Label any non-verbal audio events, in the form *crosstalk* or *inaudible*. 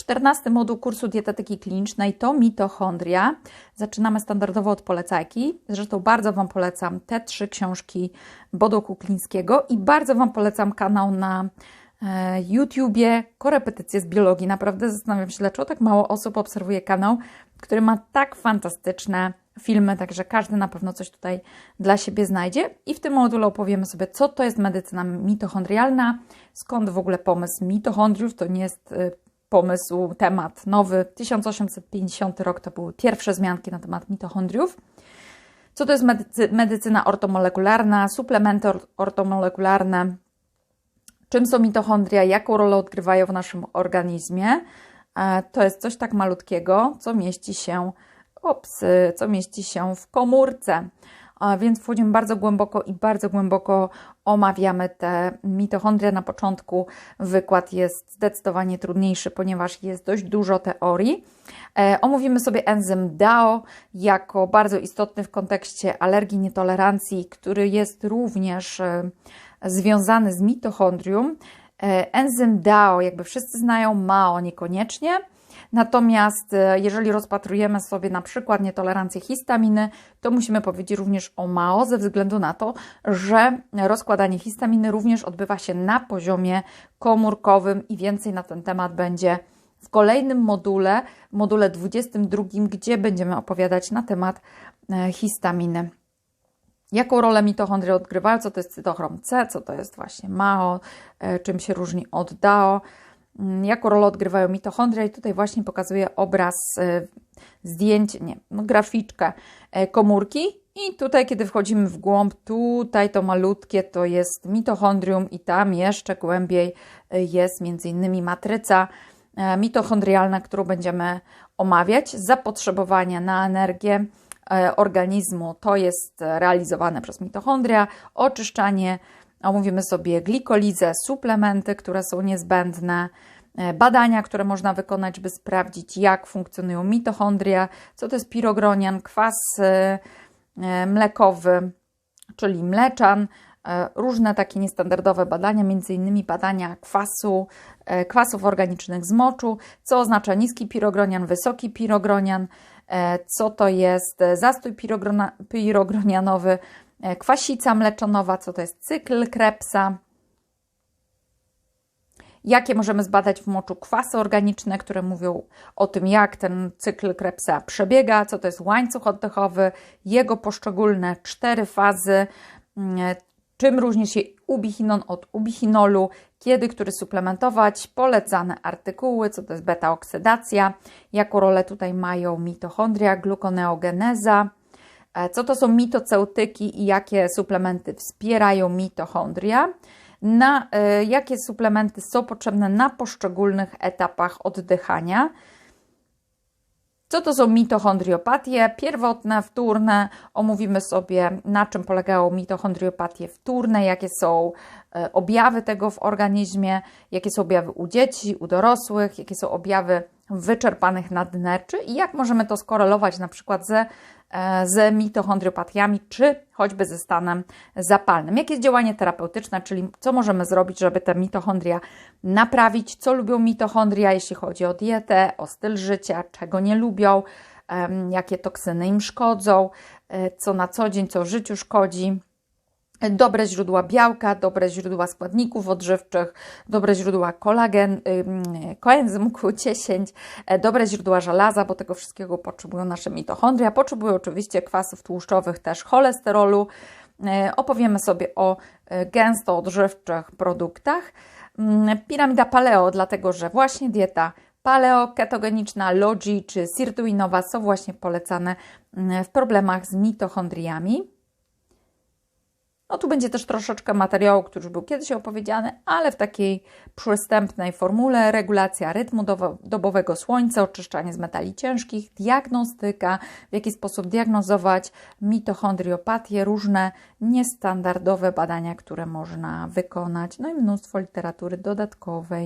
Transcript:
14 moduł kursu dietetyki klinicznej to mitochondria. Zaczynamy standardowo od polecajki. Zresztą bardzo Wam polecam te trzy książki Bodo Kuklińskiego i bardzo Wam polecam kanał na e, YouTubie Korepetycje z biologii. Naprawdę zastanawiam się, dlaczego tak mało osób obserwuje kanał, który ma tak fantastyczne filmy, także każdy na pewno coś tutaj dla siebie znajdzie. I w tym module opowiemy sobie, co to jest medycyna mitochondrialna, skąd w ogóle pomysł mitochondriów. To nie jest y, pomysł, temat nowy. 1850 rok to były pierwsze zmianki na temat mitochondriów. Co to jest medycy medycyna ortomolekularna, suplementy ortomolekularne, czym są mitochondria, jaką rolę odgrywają w naszym organizmie. E, to jest coś tak malutkiego, co mieści się ops, co mieści się w komórce. Więc wchodzimy bardzo głęboko i bardzo głęboko omawiamy te mitochondria. Na początku wykład jest zdecydowanie trudniejszy, ponieważ jest dość dużo teorii. E, omówimy sobie enzym DAO jako bardzo istotny w kontekście alergii, nietolerancji, który jest również e, związany z mitochondrium. E, enzym DAO, jakby wszyscy znają, MAO niekoniecznie. Natomiast e, jeżeli rozpatrujemy sobie na przykład nietolerancję histaminy, to musimy powiedzieć również o MAO, ze względu na to, że rozkładanie histaminy również odbywa się na poziomie komórkowym i więcej na ten temat będzie w kolejnym module, module 22, gdzie będziemy opowiadać na temat e, histaminy. Jaką rolę mitochondrie odgrywają? Co to jest cytochrom C? Co to jest właśnie MAO? E, czym się różni od DAO? Mm, jaką rolę odgrywają mitochondria i tutaj właśnie pokazuję obraz, e, zdjęcie, nie, no, graficzkę e, komórki i tutaj, kiedy wchodzimy w głąb, tutaj to malutkie to jest mitochondrium i tam jeszcze głębiej e, jest między innymi matryca mitochondrialna, którą będziemy omawiać. Zapotrzebowanie na energię organizmu to jest realizowane przez mitochondria, oczyszczanie Omówimy sobie glikolizę, suplementy, które są niezbędne, e, badania, które można wykonać, by sprawdzić, jak funkcjonują mitochondria, co to jest pirogronian, kwas e, e, mlekowy, czyli mleczan, różne takie niestandardowe badania, między innymi badania kwasu, kwasów organicznych z moczu, co oznacza niski pirogronian, wysoki pirogronian, co to jest zastój pirogronianowy, kwasica mleczonowa, co to jest cykl Krebsa, jakie możemy zbadać w moczu kwasy organiczne, które mówią o tym, jak ten cykl Krebsa przebiega, co to jest łańcuch oddechowy, jego poszczególne cztery fazy, mm, czym różni się ubichinon od ubichinolu, kiedy który suplementować, polecane artykuły, co to jest beta-oksydacja, jaką rolę tutaj mają mitochondria, glukoneogeneza, E, co to są mitoceutyki i jakie suplementy wspierają mitochondria? Na, y, jakie suplementy są potrzebne na poszczególnych etapach oddychania? Co to są mitochondriopatie? Pierwotne, wtórne. Omówimy sobie, na czym polegają mitochondriopatie wtórne, jakie są e, objawy tego w organizmie, jakie są objawy u dzieci, u dorosłych, jakie są objawy wyczerpanych nadnerczy i jak możemy to skorelować na przykład ze E, z mitochondriopatiami, czy choćby ze stanem zapalnym. Jakie jest działanie terapeutyczne, czyli co możemy zrobić, żeby te mitochondria naprawić, co lubią mitochondria, jeśli chodzi o dietę, o styl życia, czego nie lubią, jakie toksyny im szkodzą, e, co na co dzień, co życiu szkodzi dobre źródła białka, dobre źródła składników odżywczych, dobre źródła kolagen, koenzymu *laughs* Q10, e, dobre źródła żelaza, bo tego wszystkiego potrzebują nasze mitochondria. Potrzebują oczywiście kwasów tłuszczowych, też cholesterolu. E, opowiemy sobie o e, gęsto odżywczych produktach. Piramida paleo, dlatego że właśnie dieta paleo, ketogeniczna, logi czy sirtuinowa są właśnie polecane mm, w problemach z mitochondriami. No tu będzie też troszeczkę materiału, który już był kiedyś opowiedziany, ale w takiej przystępnej formule regulacja rytmu dobowego słońca, oczyszczanie z metali ciężkich, diagnostyka, w jaki sposób diagnozować mitochondriopatię, różne niestandardowe badania, które można wykonać, no i mnóstwo literatury dodatkowej.